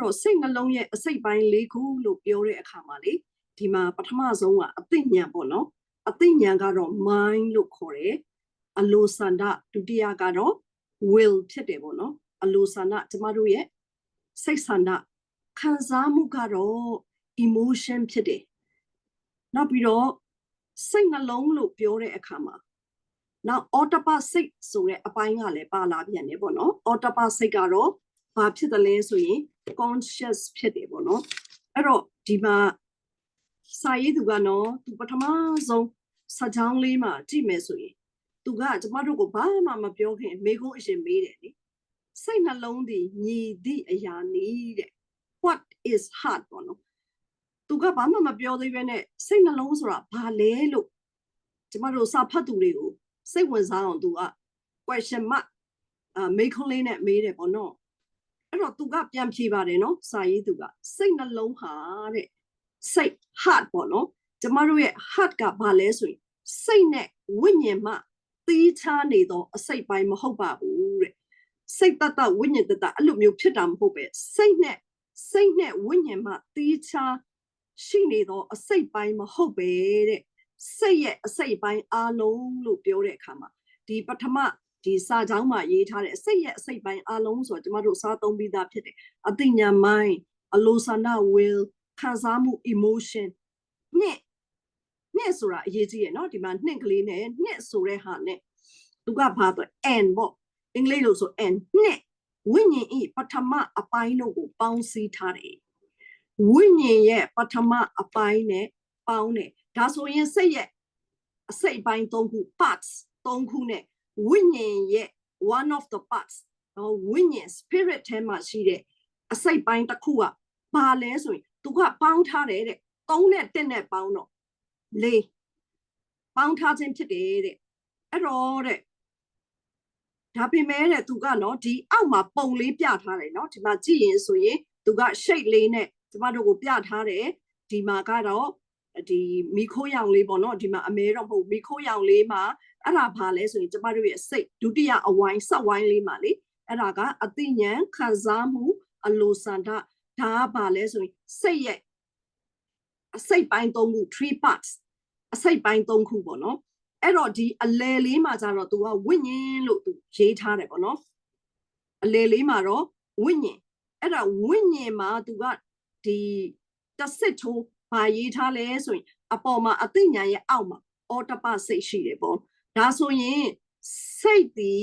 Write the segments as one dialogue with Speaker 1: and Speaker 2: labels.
Speaker 1: တော့စိတ်နှလုံးရဲ့အစိတ်ပိုင်း၄ခုလို့ပြောတဲ့အခါမှာလေဒီမှာပထမဆုံးကအသိဉာဏ်ပေါ့နော်အသိဉာဏ်ကတော့ mind လို့ခေါ်တယ်အလိုဆန္ဒဒုတိယကတော့ will ဖြစ်တယ်ပေါ့နော်အလိုဆန္ဒကျမတို့ရဲ့စိတ်ဆန္ဒခံစားမှုကတော့ emotion ဖြစ်တယ်နောက်ပြီးတော့စိတ်နှလုံးလို့ပြောတဲ့အခါမှာနောက် autopa စိတ်ဆိုတဲ့အပိုင်းကလည်းပါလာပြန်တယ်ပေါ့နော် autopa စိတ်ကတော့ ဘာဖြစ်တယ်လဲဆိုရင် conscious ဖြစ်တယ်ပေါ့နော်အဲ့တော့ဒီမှာစာရေးသူကနော်သူပထမဆုံးစာကြောင်းလေးမှာကြည့်မယ်ဆိုရင်သူကကျမတို့ကိုဘာမှမပြောခင်မိကုန်းအရှင်မေးတယ်လေစိတ်နှလုံးသည်ညီသည့်အရာနည်းတဲ့ what is heart ပေါ့နော်သူကဘာမှမပြောသေးပဲနဲ့စိတ်နှလုံးဆိုတာဘာလဲလို့ကျမတို့စာဖတ်သူတွေကိုစိတ်ဝင်စားအောင်သူက question mark အမေခွန်းလေးနဲ့မေးတယ်ပေါ့နော် အဲ့တော့သူကပြန်ဖြေပါတယ်နော်စာရေးသူကစိတ်နှလုံးဟာတဲ့စိတ် heart ပေါ့နော်ကျမတို့ရဲ့ heart ကဘာလဲဆိုရင်စိတ်နဲ့ဝိညာဉ်မှသီးခြားနေသောအစိတ်ပိုင်းမဟုတ်ပါဘူးတဲ့စိတ်တတဝိညာဉ်တတအဲ့လိုမျိုးဖြစ်တာမဟုတ်ပဲစိတ်နဲ့စိတ်နဲ့ဝိညာဉ်မှသီးခြားရှိနေသောအစိတ်ပိုင်းမဟုတ်ပဲတဲ့စိတ်ရဲ့အစိတ်ပိုင်းအားလုံးလို့ပြောတဲ့အခါမှာဒီပထမ ဒီစာကြောင်းမှာရေးထားတဲ့စိတ်ရဲ့အစိတ်ပိုင်းအားလုံးဆိုတော့ကျမတို့စားသုံးပြီးသားဖြစ်တယ်အသိဉာဏ် mind အလိုဆန္ဒ will ခံစားမှု emotion နှစ်နှစ်ဆိုတာအရေးကြီးရယ်နော်ဒီမှာနှစ်ကလေးနဲ့နှစ်ဆိုတဲ့ဟာနဲ့သူကဘာတော့ and ပေါ့အင်္ဂလိပ်လို့ဆို and နှစ်ဝိညာဉ်ဤပထမအပိုင်းတို့ကိုပေါင်းစည်းထားတယ်ဝိညာဉ်ရဲ့ပထမအပိုင်းနဲ့ပေါင်းတယ်ဒါဆိုရင်စိတ်ရဲ့အစိတ်ပိုင်း၃ခု parts ၃ခုနဲ့ ဝိညာဉ်ရဲ့ one of the parts နော်ဝိညာဉ် spirit ထဲမှာရှိတဲ့အစိတ်ပိုင်းတစ်ခုကဘာလဲဆိုရင်သူကပေါင်းထားတယ်တဲ့၃နဲ့၁နဲ့ပေါင်းတော့၄ပေါင်းထားခြင်းဖြစ်တယ်တဲ့အဲ့တော့တဲ့ဒါပေမဲ့တဲ့သူကနော်ဒီအောက်မှာပုံလေးပြထားတယ်နော်ဒီမှာကြည့်ရင်ဆိုရင်သူက shape လေးနဲ့ကျမတို့ကိုပြထားတယ်ဒီမှာကတော့ ဒီမီခိုးရောင်လေးပေါ့နော်ဒီမှာအမဲတော့မဟုတ်မီခိုးရောင်လေးမှာအဲ့ဒါဘာလဲဆိုရင်ကျမတို့ရဲ့စိတ်ဒုတိယအဝိုင်းဆက်ဝိုင်းလေးမှာလေအဲ့ဒါကအသိဉာဏ်ခံစားမှုအလိုဆန္ဒဒါကဘာလဲဆိုရင်စိတ်ရဲ့အစိတ်ပိုင်း၃ခု3 parts အစိတ်ပိုင်း၃ခုပေါ့နော်အဲ့တော့ဒီအလယ်လေးမှာကျတော့သူကဝိညာဉ်လို့သူရေးထားတယ်ပေါ့နော်အလယ်လေးမှာတော့ဝိညာဉ်အဲ့ဒါဝိညာဉ်မှာသူကဒီတစစ်ထိုး ဘာရေးထားလဲဆိုရင်အပေါ်မှာအသိဉာဏ်ရဲ့အောက်မှာအော်တပစိတ်ရှိတယ်ပေါ့ဒါဆိုရင်စိတ်ဒီ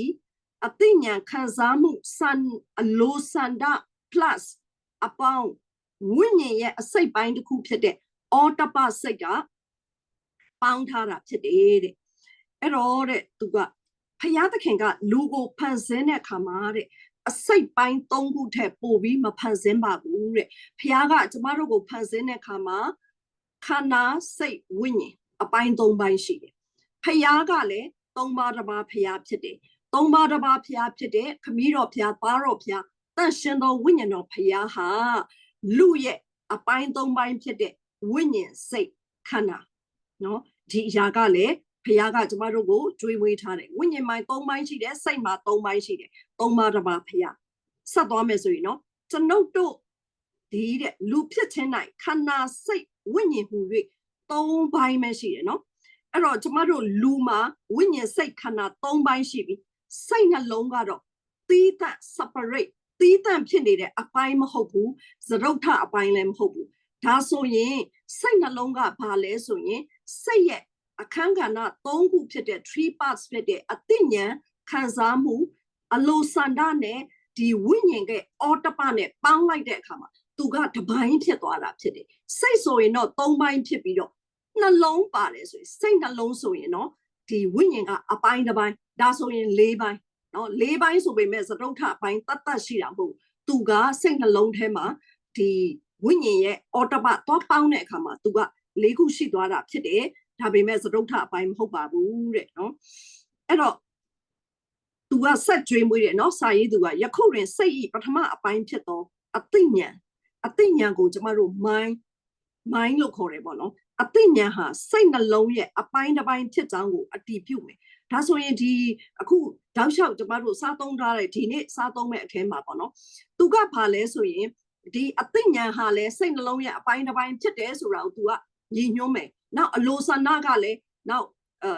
Speaker 1: အသိဉာဏ်ခံစားမှုစံအလိုစန္ဒ plus အပေါင်းဝိညာဉ်ရဲ့အစိတ်ပိုင်းတစ်ခုဖြစ်တဲ့အော်တပစိတ်ကပေါင်းထားတာဖြစ်တယ်တဲ့အဲ့တော့တဲ့သူကဖယားသခင်ကလူကိုဖန်ဆင်းတဲ့အခါမှာတဲ့ အစိတ်ပိုင်း၃ခုထက်ပိုပြီးမဖန်ဆင်းပါဘူးတဲ့ဖယားကကျမတို့ကိုဖန်ဆင်းတဲ့အခါမှာခန္ဓာစိတ်ဝိညာဉ်အပိုင်း၃ပိုင်းရှိတယ်ဖယားကလည်း၃ပါးတစ်ပါးဖယားဖြစ်တယ်၃ပါးတစ်ပါးဖယားဖြစ်တဲ့ခမည်းတော်ဖယားသားတော်ဖယားတန်ရှင်တော်ဝိညာဉ်တော်ဖယားဟာလူရဲ့အပိုင်း၃ပိုင်းဖြစ်တဲ့ဝိညာဉ်စိတ်ခန္ဓာနော်ဒီအရာကလည်း ဖခင်ကကျမတို့ကိုကြွေးဝေးထားတယ်ဝိညာဉ်ပိုင်း၃ပိုင်းရှိတယ်စိတ်မှာ၃ပိုင်းရှိတယ်၃ပါးတစ်ပါးဖခင်ဆက်သွားမယ်ဆိုရင်နော်ကျွန်ုပ်တို့ဒီတဲ့လူဖြစ်ခြင်း၌ခန္ဓာစိတ်ဝိညာဉ်ဟူ၍၃ပိုင်းပဲရှိတယ်နော်အဲ့တော့ကျမတို့လူမှာဝိညာဉ်စိတ်ခန္ဓာ၃ပိုင်းရှိပြီစိတ်နှလုံးကတော့သီးသန့် separate သီးသန့်ဖြစ်နေတဲ့အပိုင်းမဟုတ်ဘူးသရုပ်ထအပိုင်းလည်းမဟုတ်ဘူးဒါဆိုရင်စိတ်နှလုံးကဘာလဲဆိုရင်စိတ်ရဲ့ အခန်းကဏ္ဍ၃ခုဖြစ်တဲ့3 parts ဖြစ်တဲ့အသိဉာဏ်ခံစားမှု အလိုဆန္ဒနဲ့ဒီဝိညာဉ်ရဲ့အော်တပနဲ့ပေါင်းလိုက်တဲ့အခါမှာသူကတပိုင်းဖြစ်သွားတာဖြစ်တယ်စိတ်ဆိုရင်တော့၃ပိုင်းဖြစ်ပြီးတော့နှလုံးပါတယ်ဆိုရင်စိတ်နှလုံးဆိုရင်တော့ဒီဝိညာဉ်ကအပိုင်းတစ်ပိုင်းဒါဆိုရင်၄ပိုင်းနော်၄ပိုင်းဆိုပေမဲ့သတုထအပိုင်းတတ်တတ်ရှိတာမဟုတ်သူကစိတ်နှလုံးထဲမှာဒီဝိညာဉ်ရဲ့အော်တပသွားပေါင်းတဲ့အခါမှာသူက၄ခုရှိသွားတာဖြစ်တယ် ဒါပေမဲ့သတုထအပိုင်းမဟုတ်ပါဘူးတဲ့နော်အဲ့တော့သူကဆက်ကြွေးမွေးတယ်နော်စာရေးသူကယခုတွင်စိတ်ဤပထမအပိုင်းဖြစ်သောအသိဉာဏ်အသိဉာဏ်ကိုကျမတို့ mind mind လို့ခေါ်တယ်ပေါ့နော်အသိဉာဏ်ဟာစိတ်နှလုံးရဲ့အပိုင်းတစ်ပိုင်းဖြစ်ကြောင်းကိုအတည်ပြုမယ်ဒါဆိုရင်ဒီအခုတောက်လျှောက်ကျမတို့စားသုံးထားတဲ့ဒီနေ့စားသုံးမဲ့အထဲမှာပေါ့နော်သူကဘာလဲဆိုရင်ဒီအသိဉာဏ်ဟာလည်းစိတ်နှလုံးရဲ့အပိုင်းတစ်ပိုင်းဖြစ်တယ်ဆိုတာကို तू က ညီညွှန်းမယ်နောက်အလိုဆန္ဒကလည်းနောက်အဲ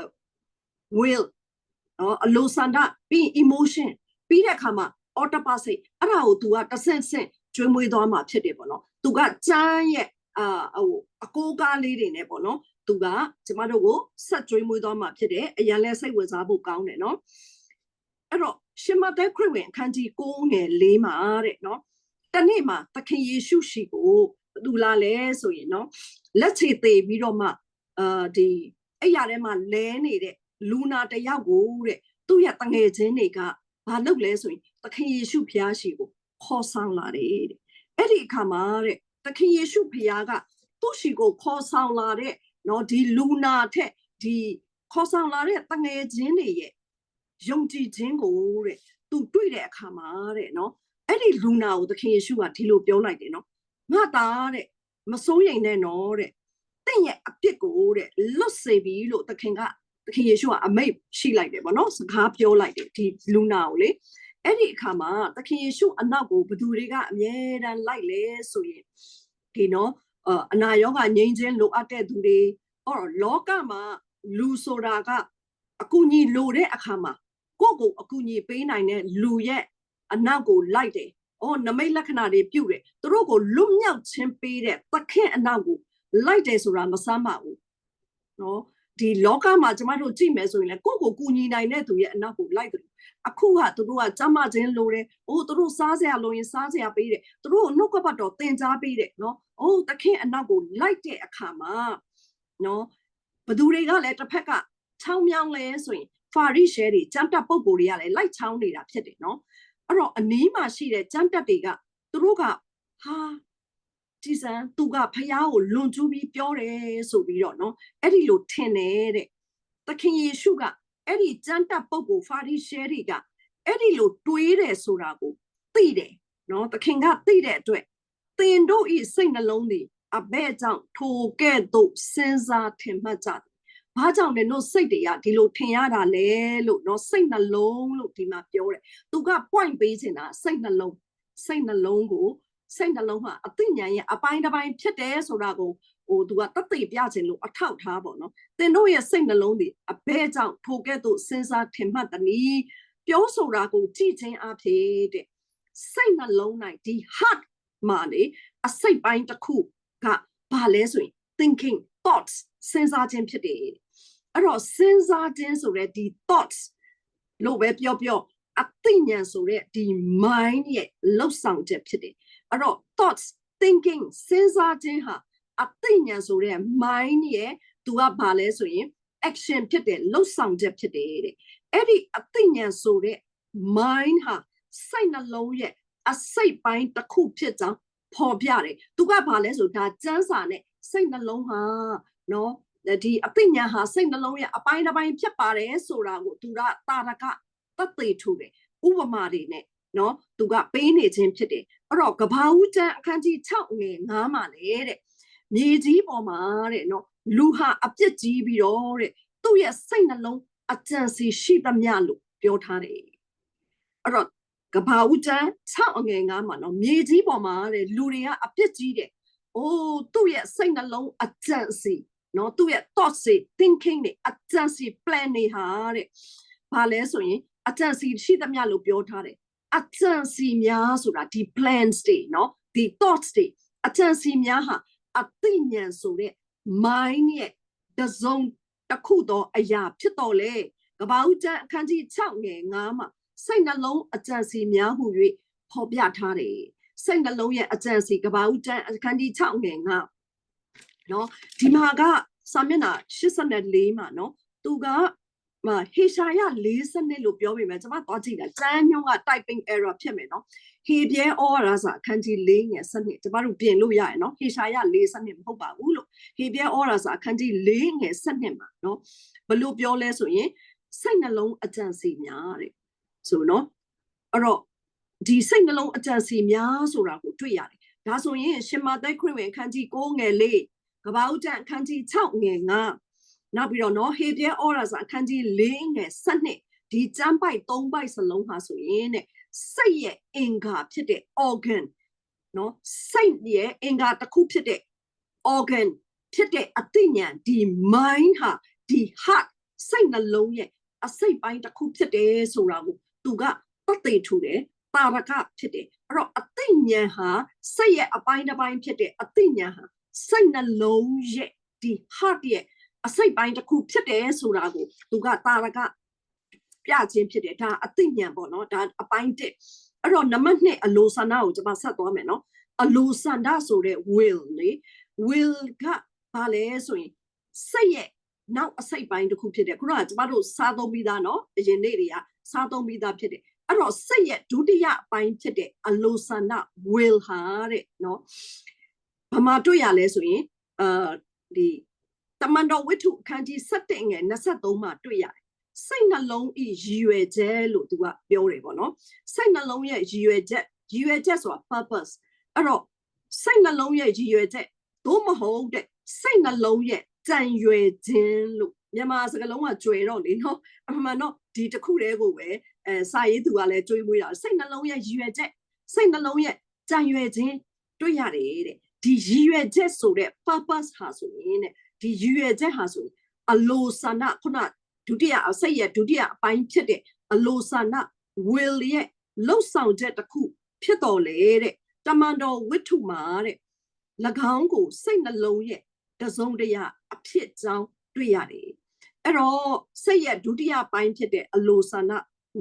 Speaker 1: will နော်အလိုဆန္ဒပြီးရင် emotion ပြီးတဲ့အခါမှာ autopilot အဲ့ဒါကို तू ကတစ်ဆင့်ဆင့်ကျွေးမွေးသွားမှာဖြစ်တယ်ပေါ့နော် तू ကစမ်းရဲ့အာဟိုအကိုးကားလေးတွေနဲ့ပေါ့နော်သူကကျမတို့ကိုဆက်ကျွေးမွေးသွားမှာဖြစ်တယ်အရင်လဲစိတ်ဝင်စားဖို့ကောင်းတယ်နော်အဲ့တော့ရှင်မသက်ခရစ်ဝင်အခန်းကြီး9ငယ်4မှာတဲ့နော်တနေ့မှာသခင်ယေရှုရှိကိုဘယ် သူလာလဲဆိုရင်နော်လက်ချေသေးပြီးတော့မှအာဒီအဲ့ရထဲမှာလဲနေတဲ့လူနာတယောက်ကိုတဲ့သူ့ရဲ့တငယ်ချင်းတွေကဘာလုပ်လဲဆိုရင်သခင်ယေရှုဖျားရှိကိုခေါ်ဆောင်လာတယ်တဲ့အဲ့ဒီအခါမှာတဲ့သခင်ယေရှုဖျားကသူ့ရှိကိုခေါ်ဆောင်လာတဲ့နော်ဒီလူနာထက်ဒီခေါ်ဆောင်လာတဲ့တငယ်ချင်းတွေရဲ့ယုံကြည်ခြင်းကိုတဲ့သူတွေ့တဲ့အခါမှာတဲ့နော်အဲ့ဒီလူနာကိုသခင်ယေရှုကဒီလိုပြောလိုက်တယ်နော် ငါသားတဲ့မစိုးရိမ်နဲ့နော်တဲ့တင့်ရဲ့အပြစ်ကိုတဲ့လွတ်စေပြီလို့သခင်ကသခင်ယေရှုကအမိတ်ရှိလိုက်တယ်ဗောနော်စကားပြောလိုက်တယ်ဒီလူနာကိုလေအဲ့ဒီအခါမှာသခင်ယေရှုအနောက်ကိုဘသူတွေကအမြဲတမ်းလိုက်လဲဆိုရင်ဒီနော်အနာယောဂငြိမ်းခြင်းလိုအပ်တဲ့သူတွေအော်လောကမှာလူဆိုတာကအကူအညီလိုတဲ့အခါမှာကိုယ့်ကိုအကူအညီပေးနိုင်တဲ့လူရဲ့အနောက်ကိုလိုက်တယ်။ အော်နမိတ်လက္ခဏာတွေပြုတ်တယ်။သူတို့ကိုလွတ်မြောက်ခြင်းပေးတဲ့သခင်အနောက်ကိုလိုက်တယ်ဆိုတာမဆမ်းပါဘူး။နော်ဒီလောကမှာကျမတို့ကြည့်မယ်ဆိုရင်လည်းကိုယ့်ကိုကူညီနိုင်တဲ့သူရဲ့အနောက်ကိုလိုက်တယ်အခုကသူတို့ကကြမ်းမခြင်းလိုတယ်။အိုးသူတို့စားစရာလိုရင်စားစရာပေးတယ်။သူတို့နှုတ်ကပတ်တော်သင်ကြားပေးတယ်နော်။အိုးသခင်အနောက်ကိုလိုက်တဲ့အခါမှာနော်ဘသူတွေကလည်းတစ်ဖက်ကချောင်းမြောင်းလဲဆိုရင်ဖာရိရှဲတွေကြမ်းတက်ပုံကိုယ်တွေကလည်းလိုက်ချောင်းနေတာဖြစ်တယ်နော် အဲ့တော့အနီးမှာရှိတဲ့ကြမ်းတက်တွေကသူတို့ကဟာကြည်စံသူကဖះကိုလွန်ကျူးပြီးပြောတယ်ဆိုပြီးတော့နော်အဲ့ဒီလိုထင်တယ်တဲ့သခင်ယေရှုကအဲ့ဒီကြမ်းတက်ပုံကိုဖာရိရှဲတွေကအဲ့ဒီလိုတွေးတယ်ဆိုတာကိုသိတယ်နော်သခင်ကသိတဲ့အတွက်သင်တို့ဤစိတ်နှလုံးတွေအဘဲကြောင့်ထိုကဲ့သို့စဉ်းစားထင်မှတ်ကြတယ်။ ဘာကြောင့်လဲတို့စိတ်တွေကဒီလိုထင်ရတာလဲလို့နော်စိတ်နှလုံးလို့ဒီမှာပြောတယ်။သူက point ပေးချင်တာစိတ်နှလုံးစိတ်နှလုံးကိုစိတ်နှလုံးဟာအသိဉာဏ်ရဲ့အပိုင်းတစ်ပိုင်းဖြစ်တယ်ဆိုတာကိုဟိုသူကတသိပြခြင်းလို့အထောက်ထားပေါ့နော်။သင်တို့ရဲ့စိတ်နှလုံးတွေအဘဲကြောင့်ထိုကဲ့သို့စဉ်းစားထင်မှတ်သည်။ပြောဆိုတာကိုကြည့်ခြင်းအဖြစ်တဲ့စိတ်နှလုံး၌ဒီ heart မှာလေအစိတ်ပိုင်းတစ်ခုကဘာလဲဆိုရင် thinking thoughts စဉ်းစားခြင်းဖြစ်တယ် အဲ့တော့စဉ်းစားခြင်းဆိုတဲ့ဒီ thoughts လို့ပဲပြောပြောအသိဉာဏ်ဆိုတဲ့ဒီ mind ရဲ့လှုပ်ဆောင်ချက်ဖြစ်တယ်အဲ့တော့ thoughts thinking စဉ်းစားခြင်းဟာအသိဉာဏ်ဆိုတဲ့ mind ရဲ့သူကဘာလဲဆိုရင် action ဖြစ်တယ်လှုပ်ဆောင်ချက်ဖြစ်တယ်တဲ့အဲ့ဒီအသိဉာဏ်ဆိုတဲ့ mind ဟာစိတ်နှလုံးရဲ့အစိတ်ပိုင်းတစ်ခုဖြစ်ကြောင်းပေါ်ပြတယ်သူကဘာလဲဆိုဒါစမ်းစာနဲ့စိတ်နှလုံးဟာနော် ဒီအပညာဟာစိတ်နှလုံးရဲ့အပိုင်းတစ်ပိုင်းဖြစ်ပါတယ်ဆိုတာကိုသူကတာရကတတ်သိထူတယ်ဥပမာတွေနဲ့နော်သူကပေးနေခြင်းဖြစ်တယ်အဲ့တော့ကဘာဦးကျမ်းအခန်းကြီး6ငယ်9မှာလေတဲ့မြေကြီးပေါ်မှာတဲ့နော်လူဟာအပြစ်ကြီးပြီးတော့တဲ့သူ့ရဲ့စိတ်နှလုံးအကြံစီရှိသမျှလို့ပြောထားတယ်အဲ့တော့ကဘာဦးကျန်း6အငယ်9မှာနော်မြေကြီးပေါ်မှာတဲ့လူတွေကအပြစ်ကြီးတယ်။အိုးသူ့ရဲ့စိတ်နှလုံးအကြံစီ နော်သူ့ရဲ့ thoughts တွေ thinking တွေအကြံစီ plan တွေဟာတဲ့ဘာလဲဆိုရင်အကြံစီရှိသမျှလို့ပြောထားတယ်။အကြံစီများဆိုတာဒီ plans တွေနော်ဒီ thoughts တွေအကြံစီများဟာအသိဉာဏ်ဆိုတဲ့ mind ရဲ့တစုံတစ်ခုသောအရာဖြစ်တော်လေကဘာဦးကျန်းအခန်းကြီး6ငယ်9မှာစိတ်နှလုံးအကြံစီများဟု၍ဖော်ပြထားတယ်စိတ်နှလုံးရဲ့အကြံစီကဘာဦးကျမ်းအခန်းကြီး6ငယ်9 နော်ဒီမှာကစာမျက်နှာ84မှာနော်သူကမဟေရှာယ40လို့ပြောပေမဲ့ကျွန်မသွားကြည့်တာကျမ်းညွှန်းက typing error ဖြစ်မယ်နော်ဟေပြဲဩရာစာအခန်းကြီး4ငယ်7ကျွန်မတို့ပြင်လို့ရရနော်ဟေရှာယ40မဟုတ်ပါဘူးလို့ဟေပြဲဩရာစာအခန်းကြီး4ငယ်7မှာနော်ဘလို့ပြောလဲဆိုရင်စိတ်နှလုံးအကြံစီများတဲ့ဆိုနော်အဲ့တော့ဒီစိတ်နှလုံးအကြံစီများဆိုတာကိုတွေ့ရတယ်ဒါဆိုရင်ရှင်မသက်ခရစ်ဝင်အခန်းကြီး9ငယ်4 ကပ္ပဦးကျမ်းအခန်းကြီး6ငယ်5နောက်ပြီးတော့နော်ဟေပြဲဩရာစာအခန်းကြီး4ငယ်7ဒီကျမ်းပိုက်3ပိုက်စလုံးဟာဆိုရင်တဲ့စိတ်ရဲ့အင်္ဂါဖြစ်တဲ့ organ နော်စိတ်ရဲ့အင်္ဂါတစ်ခုဖြစ်တဲ့ organ ဖြစ်တဲ့အသိဉာဏ်ဒီ mind ဟာဒီ heart စိတ်နှလုံးရဲ့အစိတ်ပိုင်းတစ်ခုဖြစ်တယ်ဆိုတာကိုသူကသတ်သိထူတယ်ပါရကဖြစ်တယ်အဲ့တော့အသိဉာဏ်ဟာစိတ်ရဲ့အပိုင်းတစ်ပိုင်းဖြစ်တဲ့အသိဉာဏ်ဟာ စိတ်နှလုံးရဲ့ဒီ heart ရဲ့အစိတ်ပိုင်းတစ်ခုဖြစ်တယ်ဆိုတာကိုသူကတာရကပြခြင်းဖြစ်တယ်ဒါအသိဉာဏ်ပေါ့နော်ဒါအပိုင်းတစ်အဲ့တော့နံပါတ်2အလိုဆန္ဒကိုကျွန်မဆက်သွားမယ်နော်အလိုဆန္ဒဆိုတဲ့ will လေ will ကဘာလဲဆိုရင်စိတ်ရဲ့နောက်အစိတ်ပိုင်းတစ်ခုဖြစ်တယ်ခုနကကျွန်မတို့စားသုံးပြီးသားနော်အရင်နေ့တွေကစားသုံးပြီးသားဖြစ်တယ်အဲ့တော့စိတ်ရဲ့ဒုတိယအပိုင်းဖြစ်တဲ့အလိုဆန္ဒ will ဟာတဲ့နော် ဗမာတွေ့ရလဲဆိုရင်အာဒီတမန်တော်ဝိတ္ထုအခန်းကြီး7ငယ်23မှာတွေ့ရတယ်စိတ်နှလုံးဤရည်ရွယ်ချက်လို့သူကပြောတယ်ပေါ့နော်စိတ်နှလုံးရဲ့ရည်ရွယ်ချက်ရည်ရွယ်ချက်ဆိုတာ purpose အဲ့တော့စိတ်နှလုံးရဲ့ရည်ရွယ်ချက်သို့မဟုတ်တဲ့စိတ်နှလုံးရဲ့ကြံရွယ်ခြင်းလို့မြန်မာစကားလုံးကကျွယ်တော့လေနော်အမှန်တော့ဒီတစ်ခုတည်းကိုပဲအဲစာရေးသူကလည်းတွေးမွေးတာစိတ်နှလုံးရဲ့ရည်ရွယ်ချက်စိတ်နှလုံးရဲ့ကြံရွယ်ခြင်းတွေ့ရတယ်တဲ့ ဒီရည်ရွယ်ချက်ဆိုတဲ့ purpose ဟာဆိုရင်တဲ့ဒီရည်ရွယ်ချက်ဟာဆိုရင်အလိုဆန္ဒခုနဒုတိယအစိတ်ရဲ့ဒုတိယအပိုင်းဖြစ်တဲ့အလိုဆန္ဒ will ရဲ့လှုပ်ဆောင်ချက်တစ်ခုဖြစ်တော်လေတဲ့တမန်တော်ဝိတ္ထုမှာတဲ့၎င်းကိုစိတ်နှလုံးရဲ့တစုံတရာအဖြစ်ကြောင်းတွေ့ရတယ်အဲ့တော့စိတ်ရဲ့ဒုတိယပိုင်းဖြစ်တဲ့အလိုဆန္ဒ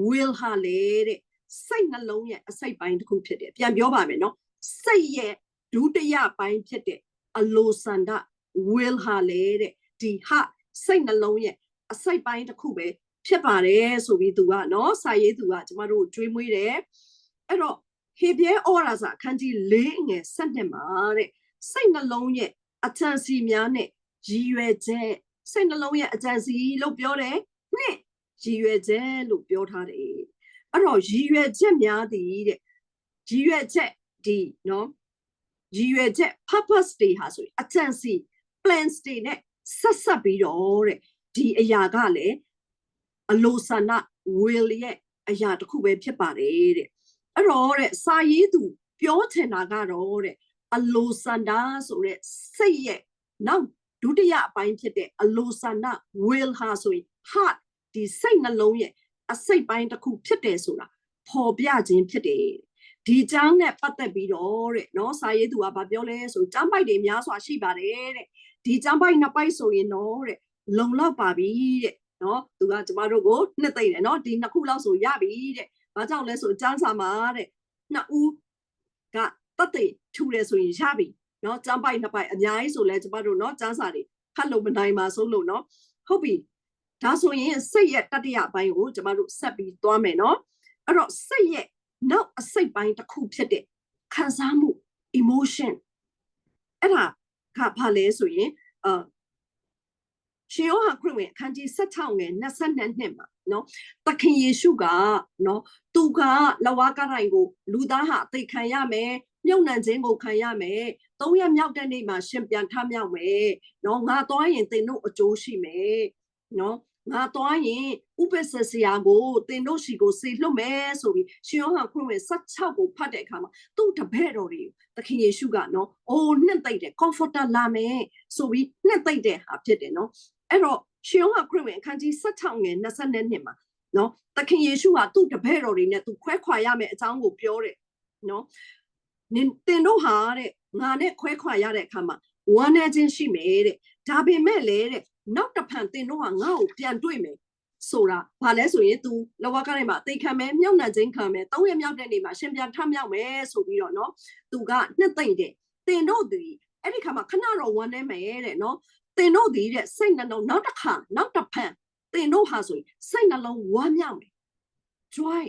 Speaker 1: will ဟာလေတဲ့စိတ်နှလုံးရဲ့အစိတ်ပိုင်းတစ်ခုဖြစ်တယ်ပြန်ပြောပါမယ်နော်စိတ်ရဲ့ ဒုတိယပိုင်းဖြစ်တဲ့အလိုဆန္ဒ will ဟာလေတဲ့ဒီဟာစိတ်နှလုံးရဲ့အစိတ်ပိုင်းတစ်ခုပဲဖြစ်ပါတယ်ဆိုပြီးသူကနော်စာရေးသူကကျမတို့တွေးမွေးတယ်အဲ့တော့ဟေပြဲဩရာစာအခန်းကြီး၄ငယ်၁၂မှာတဲ့စိတ်နှလုံးရဲ့အချမ်းစီများနဲ့ရည်ရွယ်ချက်စိတ်နှလုံးရဲ့အချမ်းစီလို့ပြောတယ်နဲ့ရည်ရွယ်ချက်လို့ပြောထားတယ်အဲ့တော့ရည်ရွယ်ချက်များသည်တဲ့ရည်ရွယ်ချက်ဒီနော် ရည်ရွယ်ချက် purpose တွေဟာဆိုရင်အချမ်းစီ plans တွေနဲ့ဆက်ဆက်ပြီးတော့တဲ့ဒီအရာကလည်းအလိုဆန္ဒ will ရဲ့အရာတစ်ခုပဲဖြစ်ပါတယ်တဲ့အဲ့တော့တဲ့စာရေးသူပြောချင်တာကတော့တဲ့အလိုဆန္ဒဆိုတဲ့စိတ်ရဲ့နောက်ဒုတိယအပိုင်းဖြစ်တဲ့အလိုဆန္ဒ will ဟာဆိုရင် heart ဒီစိတ်နှလုံးရဲ့အစိတ်ပိုင်းတစ်ခုဖြစ်တယ်ဆိုတာပေါ်ပြခြင်းဖြစ်တယ် ဒီចောင်းနဲ့ပတ်သက်ပြီးတော့တဲ့เนาะစာရေးသူကဗာပြောလဲဆိုចောင်းပိုက်တွေများစွာရှိပါတယ်တဲ့ဒီចောင်းပိုက်နှစ်ပိုက်ဆိုရင်တော့တဲ့လုံလောက်ပါပြီတဲ့နော်သူကကျမတို့ကိုနှစ်သိမ့်တယ်နော်ဒီနှစ်ခုလောက်ဆိုရပြီတဲ့ဘာကြောင့်လဲဆိုကျန်းစာမှာတဲ့နှစ်ဦးကတတ်သိထူတယ်ဆိုရင်ရပြီနော်ကျန်းပိုက်နှစ်ပိုက်အများကြီးဆိုလဲကျမတို့နော်ကျန်းစာတွေဖတ်လို့မနိုင်ပါဆုံးလို့နော်ဟုတ်ပြီဒါဆိုရင်စိတ်ရဲ့တတိယအပိုင်းကိုကျမတို့ဆက်ပြီးသွားမယ်နော်အဲ့တော့စိတ်ရဲ့ နောက်အစိတ်ပိုင်းတစ်ခုဖြစ်တဲ့ခံစားမှု emotion အဲ့ဒါကဘာလဲဆိုရင်အာရှင်ယောဟန်ခရစ်ဝင်အခန်းကြီး16ငယ်22နှစ်မှာနော်သခင်ယေရှုကနော်သူကလဝါကရိုင်ကို လူသားဟာအသိခံရမယ်မြုပ်နှံခြင်းကိုခံရမယ်သုံးရမြောက်တဲ့နေ့မှာရှင်ပြန်ထမြောက်မယ်နော်ငါသွားရင်သင်တို့အကျိုးရှိမယ်နော် ငါသွားရင်ဥပ္ပစ္စစရာကိုသင်တို့ရှိကိုစေလွတ်မယ်ဆိုပြီးရှင်ယောဟန်ခရစ်ဝင်16ကိုဖတ်တဲ့အခါမှာသူ့တပည့်တော်တွေသခင်ယေရှုကနော်အိုးနှစ်သိမ့်တယ် comforter လာမယ်ဆိုပြီးနှစ်သိမ့်တဲ့ဟာဖြစ်တယ်နော်အဲ့တော့ရှင်ယောဟခရစ်ဝင်အခန်းကြီး16ငယ်22နှစ်မှာနော်သခင်ယေရှုဟာသူ့တပည့်တော်တွေနဲ့သူခွဲခွာရမယ့်အကြောင်းကိုပြောတယ်နော်နင်တင်တို့ဟာတဲ့ငါနဲ့ခွဲခွာရတဲ့အခါမှာဝမ်းနည်းခြင်းရှိမယ်တဲ့ဒါပေမဲ့လေတဲ့ နောက်တစ်ဖန်တင်တို့ဟာငါ့ကိုပြန်တွေ့မယ်ဆိုတာဘာလဲဆိုရင် तू လဝကထဲမှာတိတ်ခံမယ်မြောက်နှံခြင်းခံမယ်သုံးရမြောက်တဲ့နေ့မှာရှင်ပြန်ထမြောက်မယ်ဆိုပြီးတော့နော် तू ကနှစ်သိမ့်တယ်တင်တို့ဒီအဲ့ဒီခါမှာခဏတော့ဝမ်းနေမယ်တဲ့နော်သင်တို့ဒီတဲ့စိတ်နှလုံးနောက်တစ်ခါနောက်တစ်ဖန်သင်တို့ဟာဆိုရင်စိတ်နှလုံးဝမ်းမြောက်မယ် joy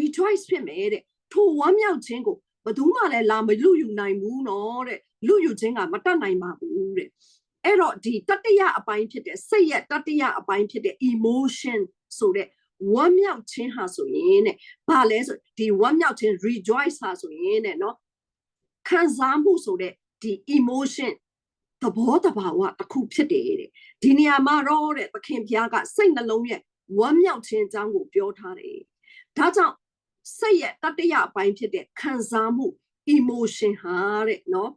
Speaker 1: rejoice ဖြစ်မယ်တဲ့ထိုဝမ်းမြောက်ခြင်းကိုဘယ်သူမှလည်းလာမလူယူနိုင်ဘူးနော်တဲ့လူယူခြင်းကမတတ်နိုင်ပါဘူးတဲ့ အဲ့တော့ဒီတတိယအပိုင်းဖြစ်တဲ့စိတ်ရဲ့တတိယအပိုင်းဖြစ်တဲ့ emotion ဆိုတဲ့ဝမ်းမြောက်ခြင်းဟာဆိုရင်တဲ့ဘာလဲဆိုဒီဝမ်းမြောက်ခြင်း rejoice ဟာဆိုရင်တဲ့နော်ခံစားမှုဆိုတဲ့ဒီ emotion သဘောတဘာဝတစ်ခုဖြစ်တယ်တဲ့ဒီနေရာမှာတော့တဲ့သခင်ဘုရားကစိတ်နှလုံးရဲ့ဝမ်းမြောက်ခြင်းအကြောင်းကိုပြောထားတယ်ဒါကြောင့်စိတ်ရဲ့တတ္တရအပိုင်းဖြစ်တဲ့ခံစားမှု emotion ဟာတဲ့နော်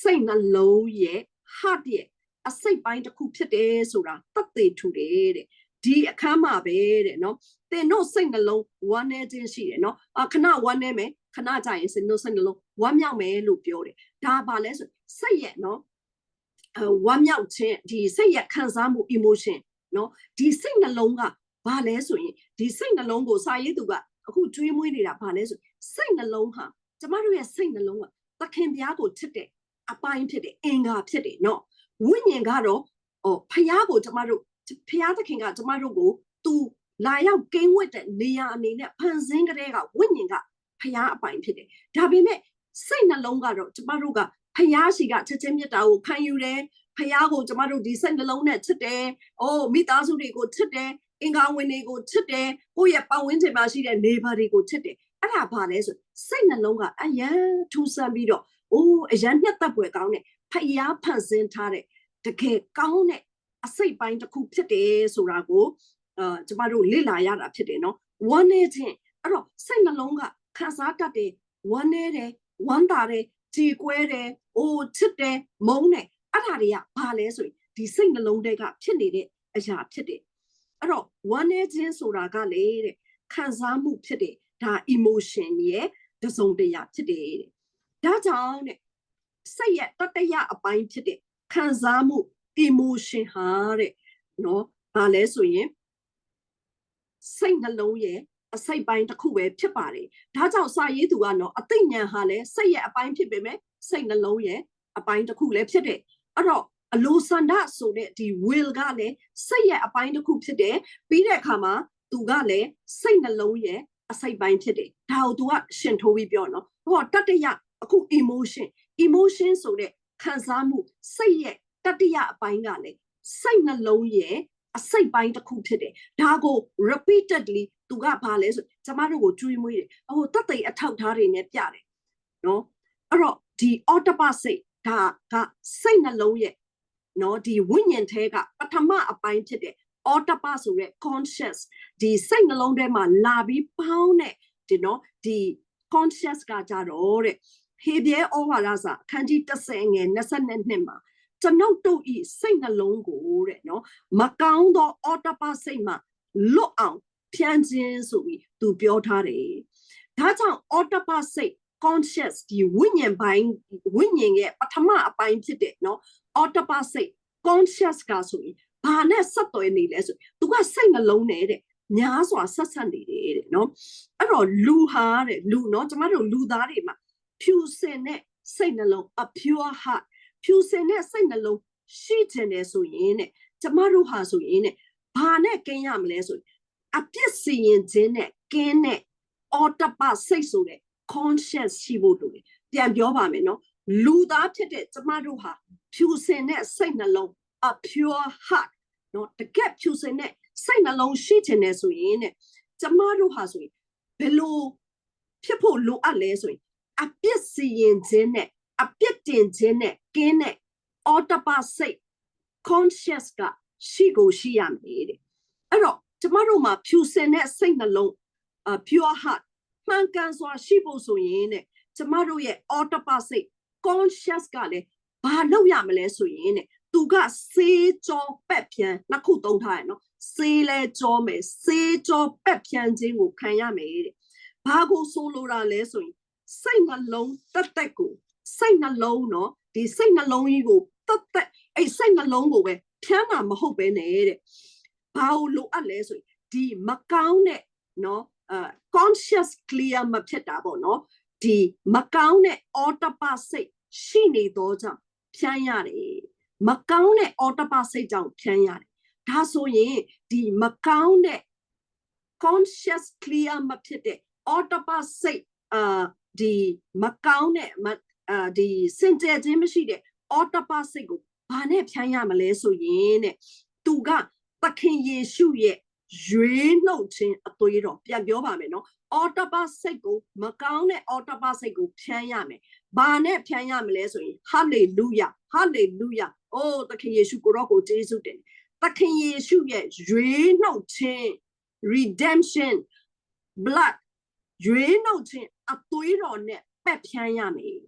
Speaker 1: စိတ်နှလုံးရဲ့ heart ရဲ့အစိတ်ပိုင်းတစ်ခုဖြစ်တယ်ဆိုတာတတ်သိထူတယ်တဲ့ဒီအခမ်းမှာပဲတဲ့နော်တင်တို့စိတ်နှလုံးဝမ်းနေခြင်းရှိတယ်နော်အခဏဝမ်းနေမယ်ခဏကြာရင်စိတ်တို့စိတ်နှလုံးဝမ်းမြောက်မယ်လို့ပြောတယ်ဒါပါလဲဆိုစိတ်ရဲ့နော်အဝမ်းမြောက်ခြင်းဒီစိတ်ရဲ့ခံစားမှု emotion နော်ဒီစိတ်နှလုံးကဘာလဲဆိုရင်ဒီစိတ်နှလုံးကိုစာရေးသူကအခုကျွေးမွေးနေတာဘာလဲဆိုစိတ်နှလုံးဟာကျမတို့ရဲ့စိတ်နှလုံးကသခင်ဘုရားကိုချစ်တဲ့ အပိုင်းဖြစ်တယ်အင်္ဂါဖြစ်တယ်နော်ဝိညာဉ်ကတော့ဟောဖခင်ကိုကျမတို့ဖခင်သခင်ကကျမတို့ကိုသူလာရောက်ကင်းဝတ်တဲ့နေရာအနေနဲ့ဖန်ဆင်းကလေးကဝိညာဉ်ကဖခင်အပိုင်းဖြစ်တယ်ဒါပေမဲ့စိတ်နှလုံးကတော့ကျမတို့ကဖခင်ရှိကချက်ချင်းမြတ်တာကိုခံယူတယ်ဖခင်ကိုကျမတို့ဒီစိတ်နှလုံးနဲ့ချစ်တယ်။အိုးမိသားစုတွေကိုချစ်တယ်။အင်္ဂါဝင်တွေကိုချစ်တယ်။ကိုယ့်ရဲ့ပတ်ဝန်းကျင်မှာရှိတဲ့ neighbor တွေကိုချစ်တယ်။အဲ့ဒါဘာလဲဆိုစိတ်နှလုံးကအယံထူဆန်းပြီးတော့ အိုးအယံမျက်သက်ပွယ်ကောင်းတဲ့ဖခင်ဖန်ဆင်းထားတဲ့တကယ်ကောင်းတဲ့အစိတ်ပိုင်းတစ်ခုဖြစ်တယ်ဆိုတာကိုအာကျမတို့လေ့လာရတာဖြစ်တယ်နော်။ဝမ်းနေခြင်းအဲ့တော့စိတ်နှလုံးကခံစားတတ်တယ်ဝမ်းနေတယ်ဝမ်းသာတယ်ကြည်ကွဲတယ်အိုးချစ်တယ်မုန်းတယ်အဲ့ဒါတွေကဘာလဲဆိုရင်ဒီစိတ်နှလုံးတွေကဖြစ်နေတဲ့အရာဖြစ်တယ်အဲ့တော့ one နဲ့ချင်းဆိုတာကလေတဲ့ခံစားမှုဖြစ်တယ်ဒါ emotion ရဲ့တစုံတရာဖြစ်တယ်တဲ့ ဒါကြောင့်တဲ့စိတ်ရဲ့တတရအပိုင်းဖြစ်တဲ့ခံစားမှု emotion ဟာတဲ့နော်ဘာလဲဆိုရင်စိတ်နှလုံးရဲ့အစိတ်ပိုင်းတစ်ခုပဲဖြစ်ပါတယ်ဒါကြောင့်စာရေးသူကနော်အသိဉာဏ်ဟာလည်းစိတ်ရဲ့အပိုင်းဖြစ်ပေမဲ့စိတ်နှလုံးရဲ့အပိုင်းတစ်ခုလည်းဖြစ်တယ်အဲ့တော့အလိုဆန္ဒဆိုတဲ့ဒီ will ကလည်းစိတ်ရဲ့အပိုင်းတစ်ခုဖြစ်တယ်ပြီးတဲ့အခါမှာသူကလည်းစိတ်နှလုံးရဲ့အစိတ်ပိုင်းဖြစ်တယ်ဒါကိုသူကရှင်ထိုးပြီးပြောနော်ဟောတတရ အခု emotion emotion ဆိုတဲ့ခံစားမှုစိတ်ရဲ့တတရအပိုင်းကလည်းစိတ်နှလုံးရဲ့အစိတ်ပိုင်းတစ်ခုဖြစ်တယ်ဒါကို repeatedly သူကဘာလဲဆိုကျမတို့ကိုကျွေးမွေးတယ်ဟိုတတ်သိအထောက်ထားတွေနဲ့ပြတယ်နော်အဲ့တော့ဒီ autopilot စိတ်ဒါကစိတ်နှလုံးရဲ့နော်ဒီဝိညာဉ်ထဲကပထမအပိုင်းဖြစ်တဲ့ autopa ဆိုတဲ့ conscious ဒီစိတ်နှလုံးထဲမှာလာပြီးပေါင်းတဲ့ဒီနော်ဒီ conscious ကကြတော့တဲ့ ဟေဘရဲဩဝါဒစာအခန်းကြီး30ငယ်22မှာကျွန်ုပ်တို့ဤစိတ်နှလုံးကိုတဲ့နော်မကောင်းသော autopa စိတ်မှာလွတ်အောင်ဖြန့်ခြင်းဆိုပြီးသူပြောထားတယ်ဒါကြောင့် autopa စိတ် conscious ဒီဝိညာဉ်ပိုင်းဝိညာဉ်ရဲ့ပထမအပိုင်းဖြစ်တဲ့နော် autopa စိတ် conscious ကဆိုရင်ဘာနဲ့ဆက်သွယ်နေလဲဆိုသူကစိတ်နှလုံးနဲ့တဲ့များစွာဆက်ဆက်နေတယ်တဲ့နော်အဲ့တော့လူဟာတဲ့လူနော်ကျမတို့လူသားတွေမှာ ဖြူစင်တဲ့စိတ်နှလုံး a pure heart ဖြူစင်တဲ့စိတ်နှလုံးရှိကျင်တယ်ဆိုရင်တဲ့ကျမတို့ဟာဆိုရင်တဲ့ဘာနဲ့ကင်းရမလဲဆိုရင်အပြစ်စီရင်ခြင်းနဲ့ကင်းတဲ့ autopa စိတ်ဆိုတဲ့ conscious ရှိဖို့လိုတယ်ပြန်ပြောပါမယ်နော်လူသားဖြစ်တဲ့ကျမတို့ဟာဖြူစင်တဲ့စိတ်နှလုံး a pure heart နော်တကယ်ဖြူစင်တဲ့စိတ်နှလုံးရှိချင်တယ်ဆိုရင်တဲ့ကျမတို့ဟာဆိုရင်ဘယ်လိုဖြစ်ဖို့လိုအပ်လဲဆိုရင် အပြစ်စီရင်ခြင်းနဲ့အပြစ်တင်ခြင်းနဲ့ကင်းတဲ့ autopa စိတ် conscious ကရှိကိုရှိရမယ်တဲ့အဲ့တော့ကျမတို့မှာဖြူစင်တဲ့စိတ်နှလုံး a pure heart မှန်ကန်စွာရှိဖို့ဆိုရင်တဲ့ကျမတို့ရဲ့ autopa စိတ် conscious ကလည်းဘာလုပ်ရမလဲဆိုရင်တဲ့သူကစေးကြောပက်ပြန်နှစ်ခုသုံးထားရနော်စေးလဲကြောမယ်စေးကြောပက်ပြန်ခြင်းကိုခံရမယ်တဲ့ဘာကိုဆိုလိုတာလဲဆိုရင် စိတ်နှလုံးတက်တက်ကိုစိတ်နှလုံးနော်ဒီစိတ်နှလုံးကြီးကိုတက်တက်အဲ့စိတ်နှလုံးကိုပဲဖြန်းတာမဟုတ်ပဲနဲ့တဲ့ဘာလို့လိုအပ်လဲဆိုရင်ဒီမကောင်းတဲ့နော်အာ conscious clear မဖြစ်တာပေါ့နော်ဒီမကောင်းတဲ့ autopa စိတ်ရှိနေတော့ကြောင့်ဖြန်းရတယ်မကောင်းတဲ့ autopa စိတ်ကြောင့်ဖြန်းရတယ်ဒါဆိုရင်ဒီမကောင်းတဲ့ conscious clear မဖြစ်တဲ့ autopa စိတ်အာ ဒီမကောင်းတဲ့အာဒီစင်ကြယ်ခြင်းမရှိတဲ့ autopa စိတ်ကိုဘာနဲ့ဖြန်းရမလဲဆိုရင်တဲ့သူကသခင်ယေရှုရဲ့ရွေးနှုတ်ခြင်းအသွေးတော်ပြန်ပြောပါမယ်နော်အော်တပါစိတ်ကိုမကောင်းတဲ့အော်တပါစိတ်ကိုဖြန်းရမယ်။ဘာနဲ့ဖြန်းရမလဲဆိုရင်ဟာလေလုယာဟာလေလုယာအိုးသခင်ယေရှုကိုရောကိုကျေးဇူးတင်။သခင်ယေရှုရဲ့ရွေးနှုတ်ခြင်း redemption blood ရွေးနှုတ်ခြင်းအသွေးတော်နဲ့ပက်ဖြန်းရမယ်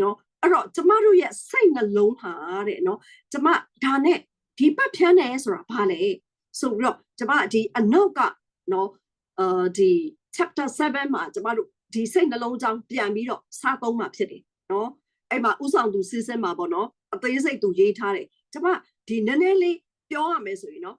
Speaker 1: နော်အဲ့တော့ကျမတို့ရဲ့စိတ်နှလုံးဟာတဲ့နော်ကျမဒါနဲ့ဒီပက်ဖြန်းတယ်ဆိုတာဘာလဲဆိုပြီးတော့ကျမဒီအနောက်ကနော်အာဒီ chapter 7မှာကျမတို့ဒီစိတ်နှလုံးကြောင်းပြန်ပြီးတော့စသုံးမှာဖြစ်တယ်နော်အဲ့မှာဥဆောင်သူစီစဉ်မှာပေါ့နော်အသေးစိတ်သူရေးထားတယ်ကျမဒီနည်းနည်းလေးပြောရမယ်ဆိုရင်နော်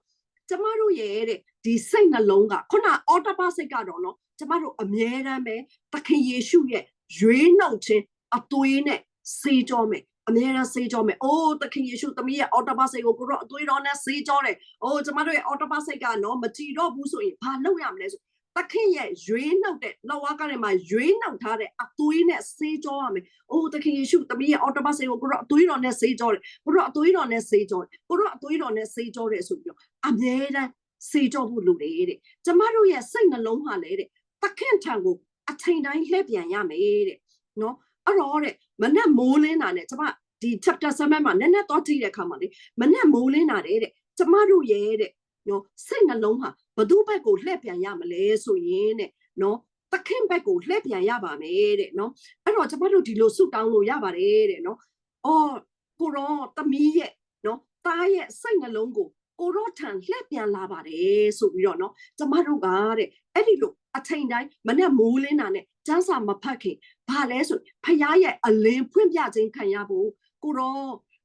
Speaker 1: ကျမတို့ရဲ့တဲ့ဒီစိတ်နှလုံးကခုနအော်တပါစိတ်ကတော့နော် ကျမတို့အမြဲတမ်းပဲသခင်ယေရှုရဲ့ရွေးနှုတ်ခြင်းအသွေးနဲ့စေးကြောမယ်အမြဲတမ်းစေးကြောမယ်။အိုးသခင်ယေရှုသမီးရဲ့အော်တပါစိတ်ကိုကိုတော့အသွေးတော်နဲ့စေးကြောတယ်။အိုးကျမတို့ရဲ့အော်တပါစိတ်ကနော်မကြည်တော့ဘူးဆိုရင်ဘာလုပ်ရမလဲဆိုသခင်ရဲ့ရွေးနှုတ်တဲ့လောက်ဝါကထဲမှာရွေးနှုတ်ထားတဲ့အသွေးနဲ့စေးကြောရမယ်။အိုးသခင်ယေရှုသမီးရဲ့အော်တပါစိတ်ကိုကိုတော့အသွေးတော်နဲ့စေးကြောတယ်။ကိုတော့အသွေးတော်နဲ့စေးကြောတယ်။ကိုတော့အသွေးတော်နဲ့စေးကြောတယ်ဆိုပြီးတော့အမြဲတမ်းစေးကြောဖို့လိုတယ်တဲ့။ကျမတို့ရဲ့စိတ်နှလုံးဟာလေတဲ့ သခင်ထံကိုအချိန်တိုင်းလှည့်ပြန်ရမယ်တဲ့။နော်အဲ့တော့တဲ့မနဲ့မိုးလင်းတာနဲ့ကျမဒီ chapter 7မှာနည်းနည်းတော့ကြည့်တဲ့အခါမှာလေမနဲ့မိုးလင်းတာတဲ့ကျမတို့ရဲ့တဲ့နော်စိတ်နှလုံးဟာဘသူဘက်ကိုလှည့်ပြန်ရမလဲဆိုရင်တဲ့နော်သခင်ဘက်ကိုလှည့်ပြန်ရပါမယ်တဲ့နော်အဲ့တော့ကျမတို့ဒီလိုဆုတောင်းလို့ရပါတယ်တဲ့နော်အော်ကိုရောသမီးရဲ့နော်သားရဲ့စိတ်နှလုံးကိုကိုရောထံလှည့်ပြန်လာပါတယ်ဆိုပြီးတော့နော်ကျမတို့ကတဲ့အဲ့ဒီလို အချိန်တိုင်းမနဲ့မိုးလင်းတာနဲ့ကျန်းစာမဖတ်ခင်ဘာလဲဆိုဖခင်ရဲ့အလင်းဖွင့်ပြခြင်းခံရဖို့ကိုရော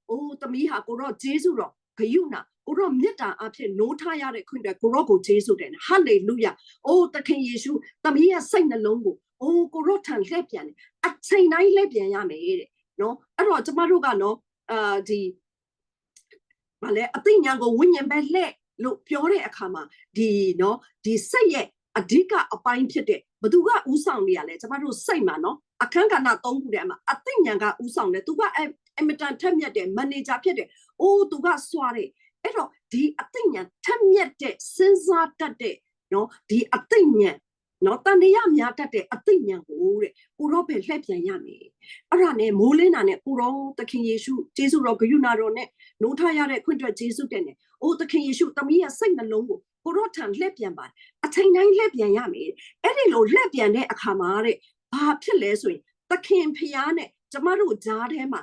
Speaker 1: အိုးသမီးဟာကိုရောဂျေစုတော်ဂယုနာကိုရောမေတ္တာအဖြစ်နိုးထားရတဲ့ခွင့်တွေကိုရောကိုဂျေစုတယ်ဟာလေလုယာအိုးသခင်ယေရှုသမီးရဲ့စိတ်နှလုံးကိုအိုးကိုရောထံလှည့်ပြန်တယ်အချိန်တိုင်းလှည့်ပြန်ရမယ်တဲ့နော်အဲ့တော့ကျမတို့ကနော်အာဒီဘာလဲအသိဉာဏ်ကိုဝိညာဉ်ပဲလှည့်လို့ပြောတဲ့အခါမှာဒီနော်ဒီစိတ်ရဲ့ အဓိကအပိုင်းဖြစ်တဲ့ဘသူကဥဆောင်နေရလဲကျမတို့စိတ်မှာနော်အခန်းကဏ္ဍ၃ခုထဲမှာအသိဉာဏ်ကဥဆောင်တယ်သူကအမတန်ထက်မြက်တဲ့မန်နေဂျာဖြစ်တယ်အိုးသူကစွာတယ်အဲ့တော့ဒီအသိဉာဏ်ထက်မြက်တဲ့စဉ်းစားတတ်တဲ့နော်ဒီအသိဉာဏ်နော်တန်တရားများတတ်တဲ့အသိဉာဏ်ကိုတဲ့ကိုရောပဲလှည့်ပြန်ရမယ်အဲ့ဒါနဲ့မိုးလင်းတာနဲ့ကိုရောသခင်ယေရှုဂျေစုတော်ဂယုနာတော်နဲ့နိုးထရတဲ့ခွင့်အတွက်ဂျေစုတဲ့နဲ့အိုးသခင်ယေရှုသမီးရဲ့စိတ်နှလုံးကို ကိုရောထံလှည့်ပြန်ပါတယ်အချိန်တိုင်းလှည့်ပြန်ရမယ်အဲ့ဒီလိုလှည့်ပြန်တဲ့အခါမှာတဲ့ဘာဖြစ်လဲဆိုရင်သခင်ဖျားနဲ့ကျမတို့ဂျားထဲမှာ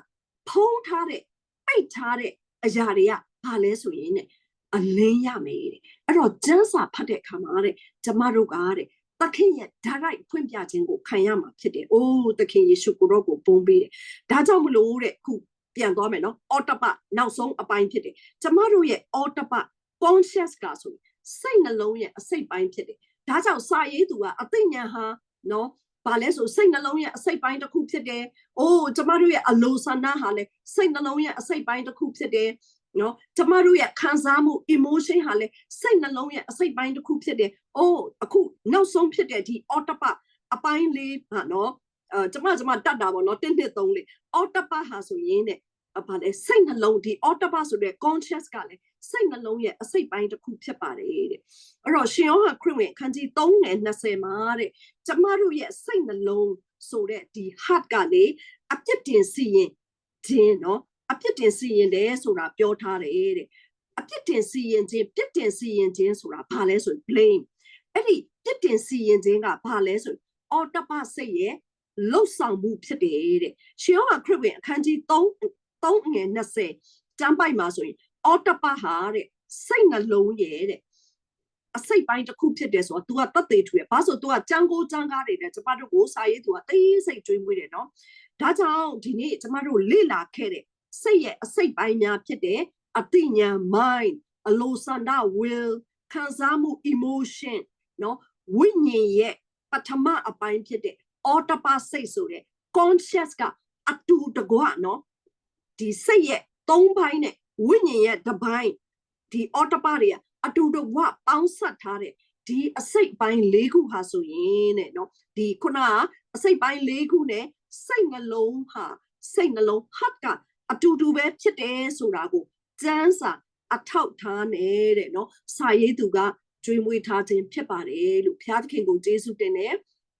Speaker 1: ဖုံးထားတဲ့ပိတ်ထားတဲ့အရာတွေကဘာလဲဆိုရင်တဲ့အလင်းရမယ်တဲ့အဲ့တော့ကျမ်းစာဖတ်တဲ့အခါမှာတဲ့ကျမတို့ကတဲ့သခင်ရဲ့ direct ဖွင့်ပြခြင်းကိုခံရမှာဖြစ်တယ်။အိုးသခင်ယေရှုကိုရောကိုပုံပေးတယ်။ဒါကြောင့်မလို့တဲ့ခုပြန်သွားမယ်နော်။ autopa နောက်ဆုံးအပိုင်းဖြစ်တယ်။ကျမတို့ရဲ့ autopa conscious ကဆို စိတ်နှလုံးရဲ့အစိတ်ပိုင်းဖြစ်တယ်။ဒါကြောင့်စာရေးသူကအသိဉာဏ်ဟာနော်ဘာလဲဆိုစိတ်နှလုံးရဲ့အစိတ်ပိုင်းတစ်ခုဖြစ်တယ်။အိုးကျမတို့ရဲ့အလိုဆန္ဒဟာလည်းစိတ်နှလုံးရဲ့အစိတ်ပိုင်းတစ်ခုဖြစ်တယ်။နော်ကျမတို့ရဲ့ခံစားမှု emotion ဟာလည်းစိတ်နှလုံးရဲ့အစိတ်ပိုင်းတစ်ခုဖြစ်တယ်။အိုးအခုနောက်ဆုံးဖြစ်တဲ့ဒီ autopa အပိုင်းလေးဟာနော်အဲကျမကျမတတ်တာပေါ့နော်1 2 3လေး autopa ဟာဆိုရင်တဲ့ဘာလဲစိတ်နှလုံးဒီ autopa ဆိုတဲ့ conscious ကလည်း စိတ်နှလုံးရဲ့အစိတ်ပိုင်းတစ်ခုဖြစ်ပါတယ်တဲ့အဲ့တော့ရှင်ယောဟန်ခရစ်ဝင်အခန်းကြီး3ငယ်20မှာတဲ့ကျမတို့ရဲ့စိတ်နှလုံးဆိုတဲ့ဒီ heart ကလေအပြစ်တင်စီရင်ခြင်းနော်အပြစ်တင်စီရင်တယ်ဆိုတာပြောထားတယ်တဲ့အပြစ်တင်စီရင်ခြင်းပြစ်တင်စီရင်ခြင်းဆိုတာဘာလဲဆို blame အဲ့ဒီပြစ်တင်စီရင်ခြင်းကဘာလဲဆိုအော်တပစိတ်ရဲ့လှုပ်ဆောင်မှုဖြစ်တယ်တဲ့ရှင်ယောဟန်ခရစ်ဝင်အခန်းကြီး3 3ငယ်20ကျမ်းပိုက်မှာဆိုရင် အော်တပဟာတဲ့စိတ်နှလုံးရဲ့တဲ့အစိတ်ပိုင်းတစ်ခုဖြစ်တယ်ဆိုတော့ तू ကတတ်သေးထူရယ်ဘာလို့ तू ကကြမ်းကိုကြမ်းကားတွေနဲ့ကျမတို့ကိုစာရေး तू ကသိစိတ်ကျွေးမွေးတယ်နော်ဒါကြောင့်ဒီနေ့ကျမတို့လေ့လာခဲ့တဲ့စိတ်ရဲ့အစိတ်ပိုင်းများဖြစ်တဲ့အသိဉာဏ် mind အလိုဆန္ဒ will ခံစားမှု emotion နော်ဝိညာဉ်ရဲ့ပထမအပိုင်းဖြစ်တဲ့ autopa စိတ်ဆိုတဲ့ conscious ကအတူတကွနော်ဒီစိတ်ရဲ့သုံးပိုင်းနဲ့ ဝိညာဉ်ရဲ့တစ်ပိုင်းဒီ autopa တွေကအတူတကွပေါင်းစပ်ထားတဲ့ဒီအစိတ်ပိုင်း၄ခုဟာဆိုရင်တဲ့နော်ဒီခုနကအစိတ်ပိုင်း၄ခုနဲ့စိတ်နှလုံးဟာစိတ်နှလုံး heart ကအတူတူပဲဖြစ်တယ်ဆိုတာကိုစမ်းစာအထောက်ထားနေတဲ့နော်စာရေးသူကကျွေးမွေးထားခြင်းဖြစ်ပါတယ်လို့ဘုရားသခင်ကိုကျေးဇူးတင်တယ်